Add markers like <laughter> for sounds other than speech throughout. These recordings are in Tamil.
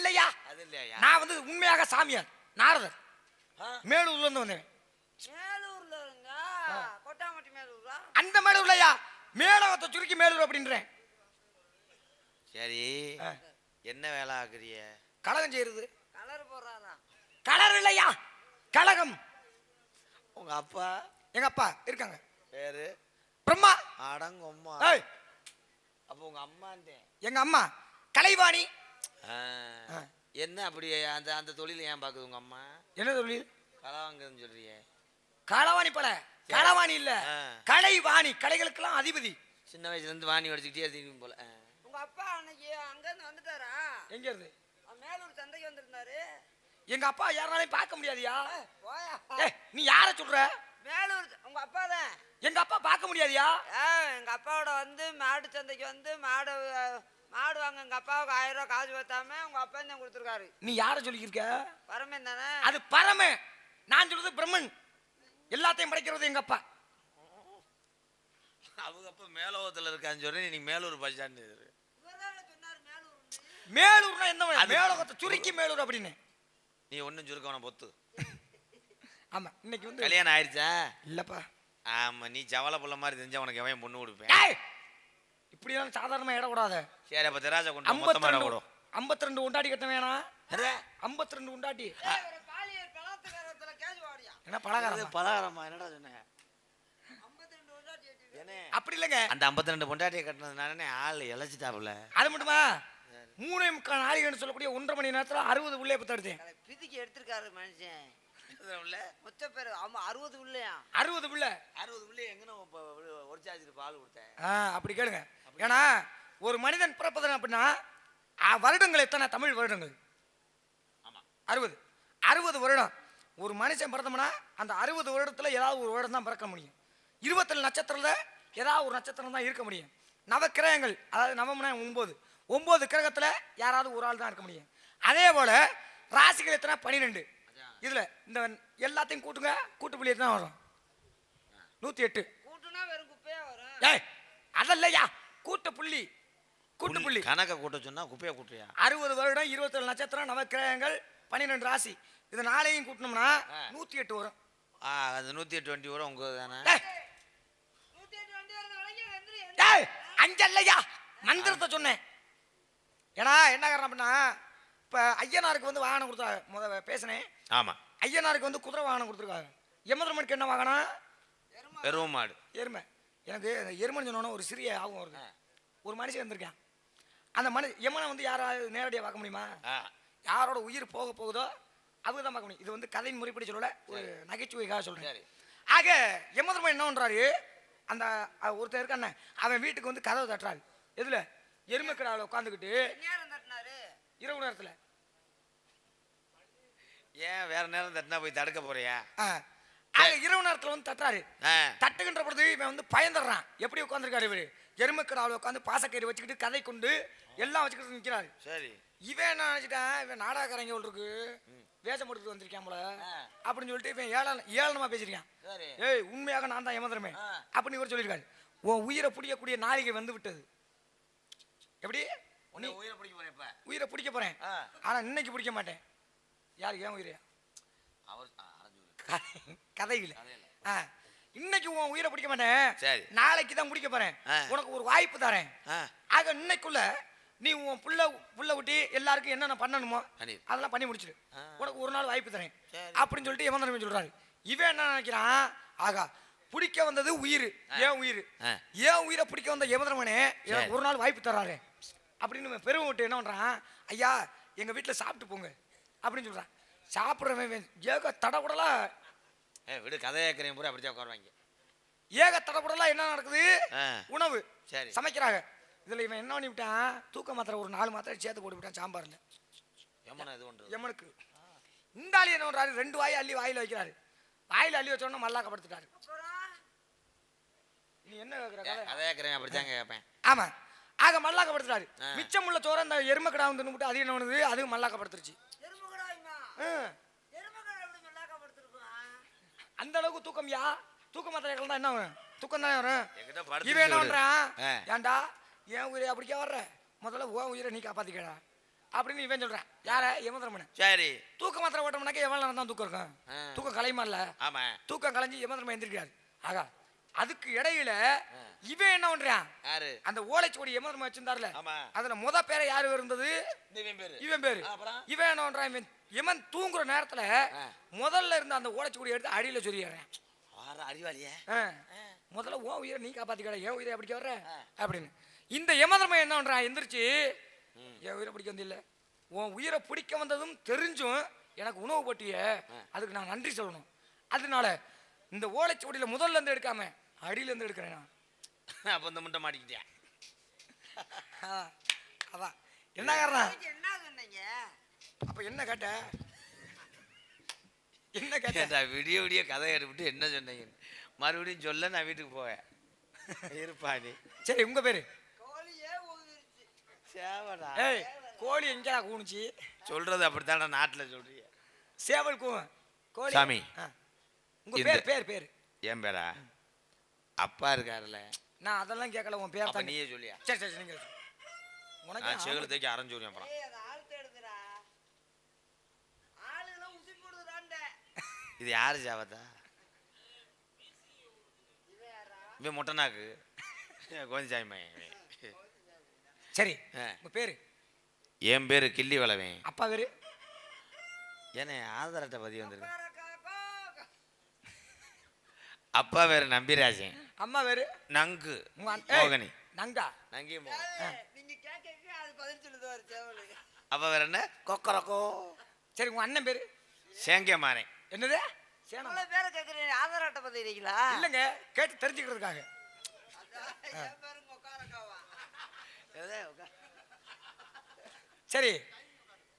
இல்லையா? அது இல்லையா? நான் வந்து உண்மையாக சாமியார் நாரதர். மேலூர்ல இருந்து வந்தேன் மேலூர்ல இருங்க கொட்டாமட்டி மேலூரா? அந்த மேலூர்லையா மேலகத்தை சுருக்கி மேலூர் அப்படின்றேன். சரி. என்ன வேலை ஆக்குறிய கழகம் செய்யறது. கலர் போடுறாரா? கலர் இல்லையா? கழகம் உங்க அப்பா? எங்க அப்பா இருக்காங்க. பேரு? பிரம்மா. அடங்கம்மா. ஏய். அப்ப உங்க அம்மாந்தேன் எங்க அம்மா கலைவாணி. என்ன அப்படி அந்த அந்த தொழில் ஏன் பாக்குது உங்க அம்மா? என்ன தொழில்? கலாவாங்கன்னு சொல்றியே. களவாணி பல. களவாணி இல்ல. ஆ. கலைவாணி. கலைகளுக்கெல்லாம் அதிபதி. சின்ன வயசுல இருந்து வாணி வடிச்சுக்கிட்டே இருக்கீங்க போல. உங்க அப்பா அன்னைக்கு அங்க இருந்து வந்துட்டாரா? எங்க இருந்து? மேலூர் சந்தைக்கு வந்திருந்தாரு. எங்க அப்பா யாராலையும் பார்க்க முடியாதியா? நீ யார சொல்ற? மேலூர் உங்க அப்பா தான். எங்க அப்பா பார்க்க முடியாதியா? ஏ எங்க அப்பாவோட வந்து மாடு சந்தைக்கு வந்து மாடு மாடு வாங்க எங்க அப்பாவுக்கு ஆயிரம் ரூபாய் காசு பத்தாம உங்க அப்பா தான் கொடுத்துருக்காரு. நீ யார சொல்லியிருக்க? பரமன் தானே? அது பரம நான் சொல்றது பிரம்மன். எல்லாத்தையும் படைக்கிறது எங்க அப்பா. அவங்க அப்பா மேலோகத்துல இருக்கான்னு சொல்லி நீ மேலூர் மேலூர் மேலூர்னா. என்ன அது- மேலோகத்தை சுருக்கி மேலூர் அப்படின்னு. நீ ஒன்றும் சுருக்கவன பொத்து. ஆமா இன்னைக்கு வந்து கல்யாணம் ஆயிடுச்சா இல்லப்பா. ஆமா நீ ஜவல புள்ள மாதிரி தெரிஞ்சா உனக்கு எவன் பொண்ணு கொடுப்பேன்? ஏய் இப்படி எல்லாம் சாதாரணமா இட கூடாது சரி அப்ப திராஜை கொண்டு ஐம்பத்தி ரெண்டு கொடு ஐம்பத்தி ரெண்டு உண்டாட்டி. கட்ட வேணாம் அரே, ஐம்பத்தி ரெண்டு உண்டாட்டி என்ன பலகாரம்? பலகாரமா? என்னடா சொன்னேன் ஐம்பத்தி அப்படி இல்லைங்க. அந்த 52 ரெண்டு பொண்டாட்டியை கட்டினதுனாலே ஆள் இழைச்சிட்டாப்புல. அது மட்டுமா? மூணே முக்கால் நாளிகன்னு சொல்லக்கூடிய ஒன்றரை மணி நேரத்துல அறுபது உள்ளே பத்த எடுத்தேன் பிதிக்கு எடுத்திருக்காரு மனுஷன். உள்ள மொத்த பேர் ஆமா அறுபது உள்ளயா? அறுபது புள்ள அறுபது புள்ளி எங்கன்னு ஒரு சார்ஜுக்கு பால் கொடுத்தேன். அப்படி கேளுங்க. ஏன்னா ஒரு மனிதன் பிறப்பது அப்படின்னா வருடங்கள் எத்தனை? தமிழ் வருடங்கள். ஆமா. அறுபது. அறுபது வருடம். ஒரு மனுஷன் பிறந்தோம்னா அந்த அறுபது வருடத்துல ஏதாவது ஒரு வருடம் தான் பிறக்க முடியும். இருபத்தேழு நட்சத்திரத்துல ஏதாவது ஒரு நட்சத்திரம் தான் இருக்க முடியும். நவக்கிரகங்கள் அதாவது நவம்னா ஒன்பது ஒன்பது கிரகத்துல யாராவது ஒரு ஆள் தான் இருக்க முடியும். அதே போல ராசிகள் எத்தனை? பன்னிரெண்டு இதுல இந்த எல்லாத்தையும் கூட்டுங்க கூட்டு புள்ளி தான் வரும். நூத்தி எட்டு கூட்டுனா வெறும் குப்பையா வரும். ஏய் அதல்லையா? கூட்டு புள்ளி கூட்டு புள்ளி கணக்க கூட்ட சொன்னா குப்பையை கூட்டுறியா? அறுபது வருடம் இருபத்தேழு நட்சத்திரம் நவக்கிரகங்கள் பன்னிரெண்டு ராசி. இது நாளையும் கூட்டினோம்னா. நூத்தி எட்டு வரும். அது நூத்தி எட்டு வண்டி வரும் உங்க தானே? அஞ்சல்லையா? மந்திரத்தை சொன்னேன். ஏன்னா என்ன காரணம் அப்படின்னா இப்ப ஐயனாருக்கு வந்து வாகனம் கொடுத்தா முத பேசினேன். ஆமா. ஐயனாருக்கு வந்து குதிரை வாகனம் கொடுத்துருக்காங்க. யமதர்மனுக்கு என்ன வாகனம்? பெருவ மாடு எருமை. எனக்கு இந்த எருமைன்னு சொன்னோன்னே ஒரு சிறிய ஆகும் வருது. ஒரு மனுஷன் இருந்திருக்கான். அந்த மனு யமனை வந்து யாராவது நேரடியாக பார்க்க முடியுமா? யாரோட உயிர் போக போகுதோ அவங்க தான் பார்க்க முடியும். இது வந்து கதையின் முறைப்படி சொல்லல ஒரு நகைச்சுவைக்காக சொல்றேன். சரி. ஆக யமதர்மன் என்ன பண்றாரு? அந்த அஹ், ஒருத்தன் இருக்கானே அவன் வீட்டுக்கு வந்து கதவை தட்டுறாரு. எதுல? எருமைக்கடாவில் உட்காந்துக்கிட்டு நேரம் தட்டினாரு. இரவு நேரத்துல. ஏன் வேற நேரம் தட்டினா போய் தடுக்க போறியா? இரவு நேரத்துல வந்து தட்டுறாரு. தட்டுகின்ற பொழுது இவன் வந்து பயந்துடுறான். எப்படி உட்காந்துருக்காரு இவரு? எருமைக்கடாவில் உட்காந்து பாசக்கயிறு வச்சுக்கிட்டு கதை கொண்டு எல்லாம் வச்சுக்கிட்டு நிற்கிறாரு சரி. இவன் என்ன நினைச்சிட்டான்? இவன் நாடகக்காரங்க இருக்கு வேஷம் போட்டுட்டு வந்திருக்கான் போல. அப்படின்னு சொல்லிட்டு இவன் ஏளன ஏளனமா பேசியிருக்கான். ஏய் உண்மையாக நான் தான் ஏமாந்துறமே ஆ. அப்படின்னு இவர் சொல்லியிருக்காரு. உன் உயிரை பிடிக்கக்கூடிய நாளிகை வந்து விட்டது. எப்படி? உன்னை உயிரை பிடிக்க போறேன் உயிரை பிடிக்க போறேன். ஆ. ஆனா இன்னைக்கு பிடிக்க மாட்டேன். யார் ஏன் உயிரை? அவர் கதையில. ஆ இன்னைக்கு உன் உயிரை பிடிக்க மாட்டேன். சரி. நாளைக்கு தான் பிடிக்க போறேன். உனக்கு ஒரு வாய்ப்பு தரேன். ஆக இன்னைக்குள்ள நீ உன் புள்ள புள்ள விட்டு எல்லாருக்கும் என்னென்ன பண்ணணுமோ. அதெல்லாம் பண்ணி முடிச்சிடு. உனக்கு ஒரு நாள் வாய்ப்பு தரேன். அப்படின்னு சொல்லிட்டு எவன் தரமே சொல்றாரு? இவன் என்ன நினைக்கிறான்? ஆகா பிடிக்க வந்தது உயிர். ஏன் உயிர். ஏன் உயிரை பிடிக்க வந்த சரி. ஒரு நாள் வாய்ப்பு தர்றாரு அப்படின்னு பெருமை விட்டு என்ன பண்றான்? ஐயா எங்க வீட்டுல சாப்பிட்டு போங்க. அப்படின்னு சொல்றான். சாப்பிட்றவன் ஏக தடபுடலா ஏ விடு கதை ஏற்கிறேன் பூரா அப்படித்தான் உட்காருவாங்க. ஏக தடபுடலா என்ன நடக்குது? உணவு. சரி. சமைக்கிறாங்க. இதுல இவன் என்ன பண்ணி விட்டான் தூக்க மாத்திரை ஒரு நாலு மாத்திரை சேர்த்து போட்டு விட்டான் சாம்பார்ல. எம்மனா இது பண்றது எமனுக்கு இந்த ஆளு என்ன பண்றாரு? ரெண்டு வாயை அள்ளி வாயில வைக்கிறாரு. வாயில அள்ளி வச்ச உடனே மல்லாக்க படுத்துட்டாரு. நீ என்ன ஏற்கிறேன் அப்படித்தாங்க கேட்பேன். ஆமா. ஆக மல்லாக்க படுத்துட்டாரு. ஆ. மிச்சம் உள்ள சோற அந்த எருமக்கடா வந்து விட்டு அது என்ன பண்ணுது? அது மல்லாக்க அந்த அளவுக்கு தூக்கம் யா? தூக்க மாத்திரை கலந்தா என்ன வரும் தூக்கம் தானே வரும்? இவன் என்ன பண்றான் ஆ. ஏன்டா? என் உயிரை அப்படிக்கா வர்ற? முதல்ல உன் உயிரை நீ காப்பாத்திக்கடா. அப்படின்னு இவன் சொல்றான். யார? யமதர்மன். சரி. தூக்க மாத்திரை ஓட்டம்னாக்க எவ்வளவு நேரம் தான் தூக்கம் இருக்கும். தூக்கம் கலையுமா இல்ல ஆமா. தூக்கம் கலைஞ்சு யமதர்மன் எந்திரிக்கிறார். ஆகா அதுக்கு இடையில இவன் என்ன பண்றான்? யாரு? அந்த ஓலைச்சுவடி யமதர்மன் வச்சிருந்தாருல. ஆமா. அதுல முத பேரை யாரு இருந்தது? இவன் பேரு. இவன் பேரு? இவன் என்ன பண்றான் இவன்? இவன் தூங்குற நேரத்துல. முதல்ல இருந்த அந்த ஓலைச்சுவடி எடுத்து அடியில சொல்லிடுறேன் ஆற அறிவாளியே முதல்ல ஓ உயிரை நீ காப்பாத்திக்கடா ஏன் உயிரை பிடிக்க வர்ற. அப்படின்னு. இந்த யமதர்மன் என்ன பண்றான்? எந்திரிச்சு என் உயிரை பிடிக்க வந்தில்ல உன் உயிரை பிடிக்க வந்ததும் தெரிஞ்சும் எனக்கு உணவு போட்டிய. அதுக்கு நான் நன்றி சொல்லணும். அதனால இந்த ஓலைச்சுவடியில முதல்ல இருந்து எடுக்காம அடியில இருந்து எடுக்கிறேன் நான். அப்ப இந்த முட்டை மாட்டிக்கிட்டேன் அதான். என்ன காரணம்? என்ன சொன்னீங்க? அப்ப என்ன கேட்ட? என்ன கேட்ட? விடிய விடிய கதை எடுத்துட்டு என்ன சொன்னீங்க? மறுபடியும் சொல்ல நான் வீட்டுக்கு போவேன். இருப்பா நீ. சரி உங்க பேரு? சேவடா. ஏய் கோழி எங்கடா கூணுச்சு சொல்றது அப்படித்தானே நாட்டுல சொல்றிய சேவல் கூவன் கோழி சாமி. உங்க பேர் பேர் பேர். ஏன் பேரா? அப்பா இருக்காருல்ல நான் அதெல்லாம் கேட்கல உன் பேர் தான் நீயே சொல்லியா? சரி சரி நீங்க. உனக்கு. செகுல தேக்கி அரைஞ்சூரியம் அப்புறம் ஏய் அது ஆள் தேடுதுடா ஆளுகளும் உசி போடுதுடாண்ட இது யாரு ஜாவதா <laughs> இவன் மொட்டனாக்கு கொஞ்சம் சாய்மா சரி. உங்க பேரு? என் பேரு கிள்ளி வளவன். அப்பா பேரு? ஏன்னா ஆதார் அட்டை பதிவு வந்திருக்கு. அப்பா பேரு நம்பிராஜன். அம்மா பேரு? நங்கு. உங்க அண்ண- ஏய், மோகனி. நங்கா? நங்கி அப்பா வேற என்ன? கொக்கரக்கோ. சரி உங்க அண்ணன் பேரு? சேங்கிய மாறேன் என்னது? இவ்வளவு பேரை கேட்குறீங்க ஆதார் அட்டை பதிக்கிறீங்களா இல்லைங்க கேட்டு தெரிஞ்சுக்கிறதுக்காக. என் பேரும் உட்காரக்காவா சரி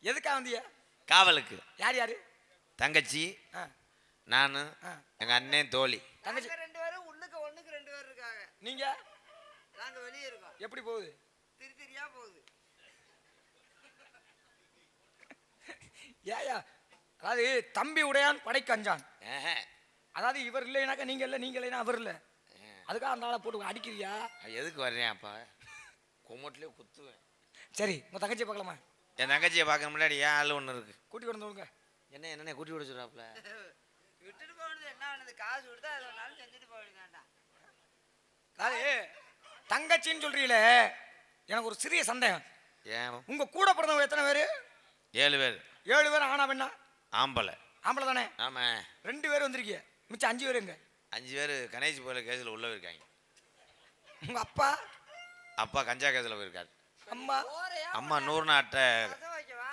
எதுக்காக வந்தீங்க? காவலுக்கு. யார் யாரு? தங்கச்சி ஆ. நான் ஆ. எங்க அண்ணன் தோழி. தங்கச்சி. ரெண்டு பேரும் உள்ளுக்கு ஒண்ணுக்கு ரெண்டு பேர் இருக்காங்க. நீங்க? நாங்க வெளியே இருக்கோம். எப்படி போகுது? திரி திரியா போகுது. ஏயா அதாவது தம்பி உடையான் படைக்கு அஞ்சான். அதாவது இவர் இல்லைனாக்கா நீங்க இல்லை நீங்க இல்லைனா அவர் இல்லை. அதுக்காக அந்த ஆளை போட்டு அடிக்கிறியா? எதுக்கு வர்றேன் அப்பா? கும்மட்டிலே குத்துவேன். சரி உங்க தங்கச்சி பார்க்கலாமா? என் தங்கச்சியை பார்க்க முன்னாடி ஏன் ஆள் ஒன்று இருக்கு? கூட்டி வந்து விடுங்க என்ன என்னண்ணே கூட்டி விட சொல்றாப்புல? விட்டுட்டு போனது என்ன ஆனது? காசு கொடுத்தா அது ஒன்றாலும் செஞ்சுட்டு வேண்டியதாண்டா அதாவது தங்கச்சின்னு சொல்றீங்களே எனக்கு ஒரு சிறிய சந்தேகம். ஏன்? உங்க கூட பிறந்தவங்க எத்தனை பேர்? ஏழு பேர். ஏழு பேர் ஆனா பெண்ணா? ஆம்பளை. ஆம்பளை தானே ஆமா. ரெண்டு பேர் வந்திருக்கீங்க. மிச்சம் அஞ்சு பேர் எங்க? அஞ்சு பேர் கணேஷ் போயில கேஸில் உள்ள இருக்காங்க உங்க அப்பா? அப்பா கஞ்சா கேஸில் போயிருக்காரு. அம்மா? அம்மா நூறு நாட்டை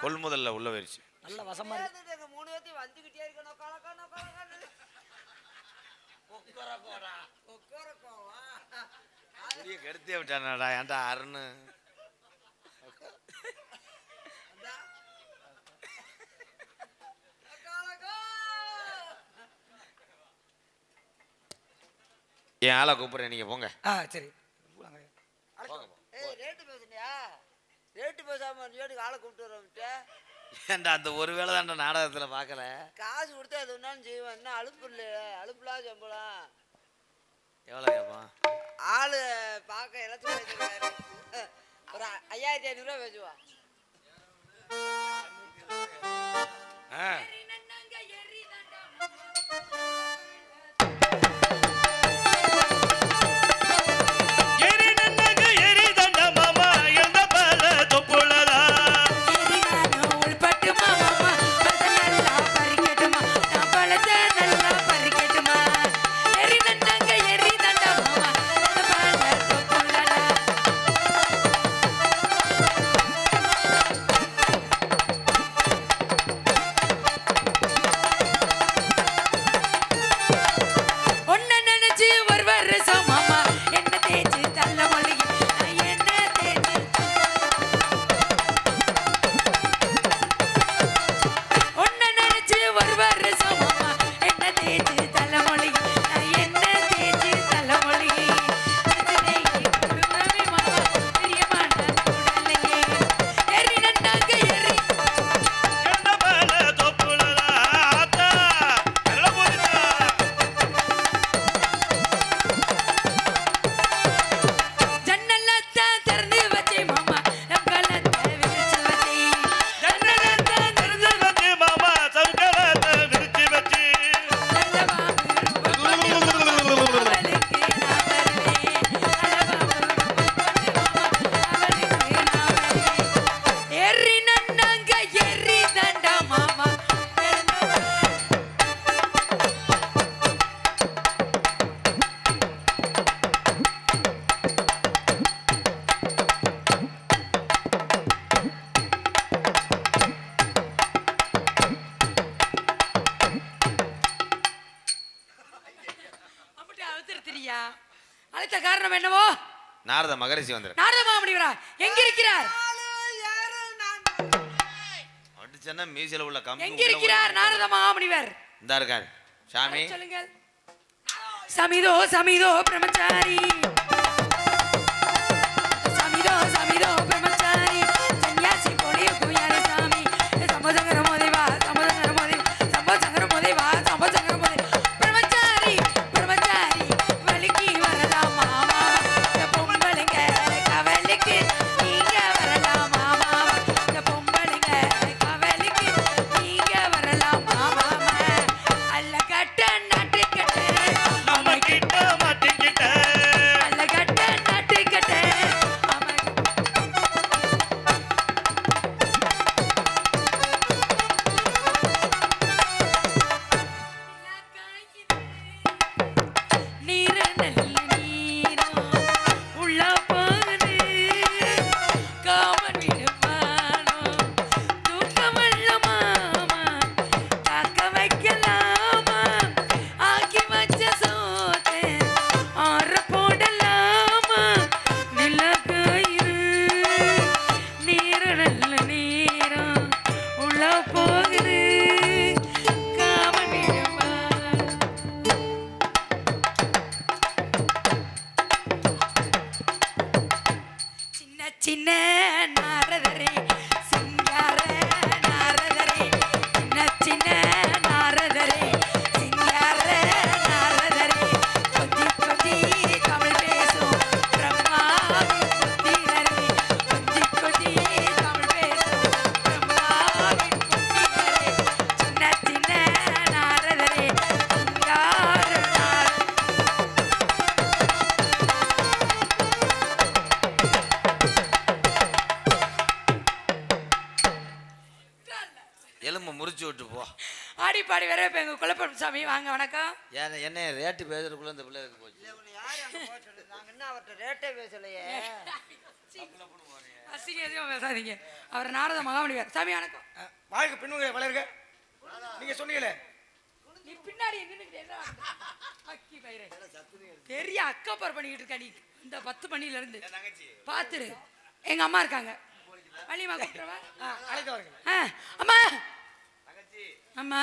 கொள்முதல்ல உள்ள போயிருச்சு. நல்ல வசமா இருக்கு. மூணு பேர்த்தையும் வந்துகிட்டே இருக்கணும் கெடுத்தே விட்டானடா ஏன்டா அருண்? என் ஆளை கூப்பிட்றேன் நீங்கள் போங்க. ஆ சரி. ரேட்டு பேசுனியா? ரேட்டு பேசாம நீட்டுக்கு ஆளை கூப்பிட்டு வரோம்ட்டு ஏன்டா அந்த ஒரு வேளை தான்டா நாடகத்தில் பார்க்கல காசு கொடுத்தா எது ஒன்றாலும் செய்வேன். என்ன அலுப்பு இல்லையே? அலுப்புலாம் சம்பளம் எவ்வளோ கேட்பான் ஆளு பார்க்க எல்லாத்தையும் ஒரு ஐயாயிரத்தி ஐநூறுரூவா பேசுவா. ஆ. மகரிஷி வந்துரு நாரத மாமுனிவரா எங்க இருக்கிறார் அடிச்சன்னா மீசையில உள்ள கம்பி எங்க இருக்கிறார் நாரத மாமுனிவர் இந்த இருக்காரு. சாமி. சொல்லுங்கள். சமிதோ சமிதோ பிரம்மச்சாரி. வர இப்போ எங்கள் குலப்பம் சாமி வாங்க வணக்கம். ஏன் என்ன ரேட்டு பேசுறதுக்குள்ள இந்த பிள்ளைக்கு போச்சு? நாங்க இன்னும் அவர்கிட்ட ரேட்டே பேசலையே. அசிங்க எதுவும் பேசாதீங்க. அவர் நாரத மகாமணிவர் சாமி வணக்கம். வாழ்க பெண்ணுங்களை வளருக. நீங்க சொன்னீங்களே நீ பின்னாடி அக்கி பயிரே. பெரிய அக்கப்பார் பண்ணிக்கிட்டு இருக்க நீ. இந்த பத்து மணில இருந்து. பாத்துரு. எங்க அம்மா இருக்காங்க. வள்ளியம்மா அழைத்து வாருங்கள் ஆ, அம்மா. அம்மா.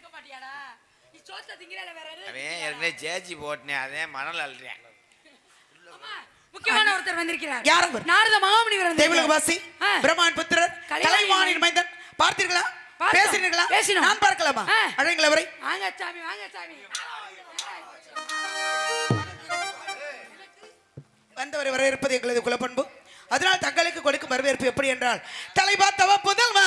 இருக்க மாட்டியாடா நீ சோத்த திங்கிறல வேற எது? அவன் ஏற்கனவே ஜேஜி போட்டனே அதே மணல் அள்ளுறேன் அம்மா, முக்கியமான ஒருத்தர் வந்திருக்கிறார் யார் அவர்? நாரத மகாமுனிவர் தேவலக வந்திருக்கிறார். வாசி ஆ. பிரம்மான் புத்திரர் கலைவாணி கலைவாணின் மைந்தன் பார்த்தீர்களா. பேசினீர்களா பேசினோம். நான் பார்க்கலாமா. அழைங்கள் அவரை வாங்க சாமி வாங்க சாமி வந்தவரை வரவேற்பது எங்களது குலப்பண்பு அதனால் தங்களுக்கு கொடுக்கும் வரவேற்பு எப்படி என்றால் தலை பார்த்தவ புதல்வா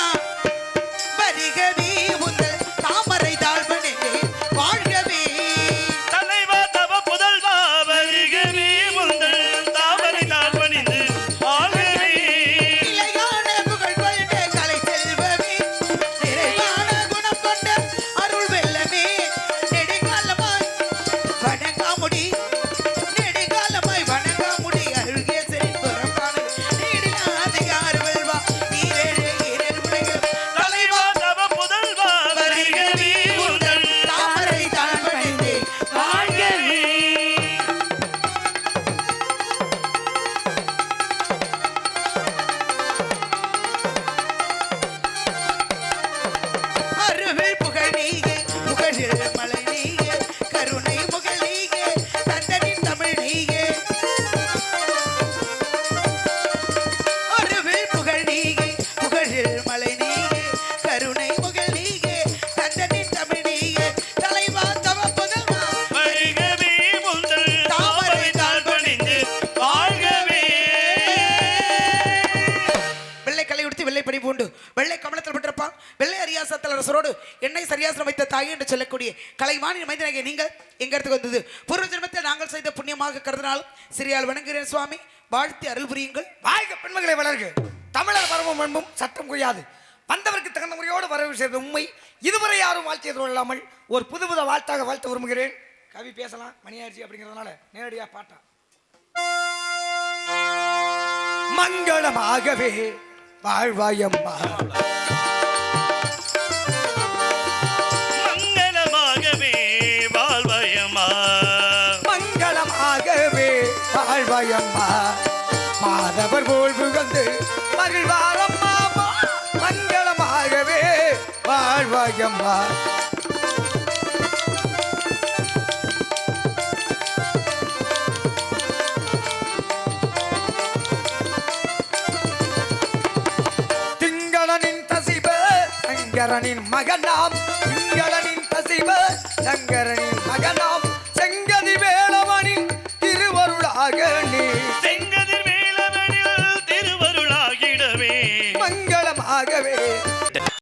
அருள் கலைவாணி மைந்தனாகிய நீங்கள் எங்கள் இடத்துக்கு வந்தது? பூர்வ ஜென்மத்தை நாங்கள் செய்த புண்ணியமாக கருதினால் சிறியால் வணங்குகிறேன் சுவாமி. வாழ்த்தி அருள் புரியுங்கள். வாழ்க பெண்மகளை வளர்க. தமிழர் வரவும் அன்பும் சட்டம் குறையாது. வந்தவருக்கு தகுந்த முறையோடு வரவு செய்த உண்மை. இதுவரை யாரும் வாழ்த்தியது இல்லாமல் ஒரு புது புது வாழ்த்தாக வாழ்த்த விரும்புகிறேன். கவி பேசலாம். மணியாட்சி அப்படிங்கிறதுனால நேரடியாக பாட்டா. மங்களமாகவே வாழ்வாயம்மா. மாதவர் போல் புகழ்ந்து மகிழ்வாரம்மா மங்களமாகவே வாழ்வாயம்மா. சங்கரனின் மகனாம். திங்களனின் தசிவ சங்கரனின் மகனாம்.